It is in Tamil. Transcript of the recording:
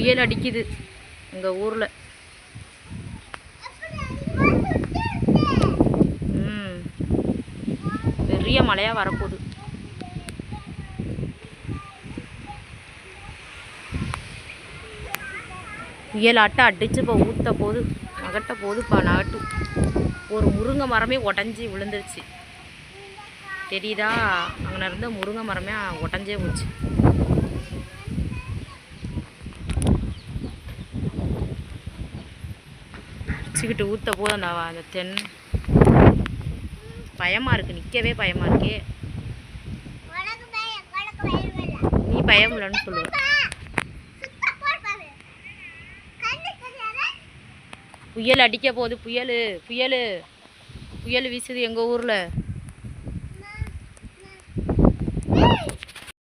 புயல் அடிக்குது. எங்கள் ஊரில். ம். பெரிய மழையாக வரப்போகுது. புயல் புயலாட்டம் அடிச்சு இப்போ ஊற்ற போகுது நகட்ட போகுதுப்பா நகட்டும் ஒரு முருங்கை மரமே உடஞ்சி விழுந்துருச்சு. தெரியுதா? அங்கே இருந்த முருங்கை மரமே உடஞ்சே போச்சு. வச்சுக்கிட்டு ஊற்ற போது அந்த அந்த தென். பயமாக இருக்குது நிற்கவே பயமாக இருக்கே. நீ பயம் இல்லைன்னு சொல்லுவ புயல் அடிக்க போகுது. புயல் புயல். புயல் வீசுது எங்கள் ஊரில்.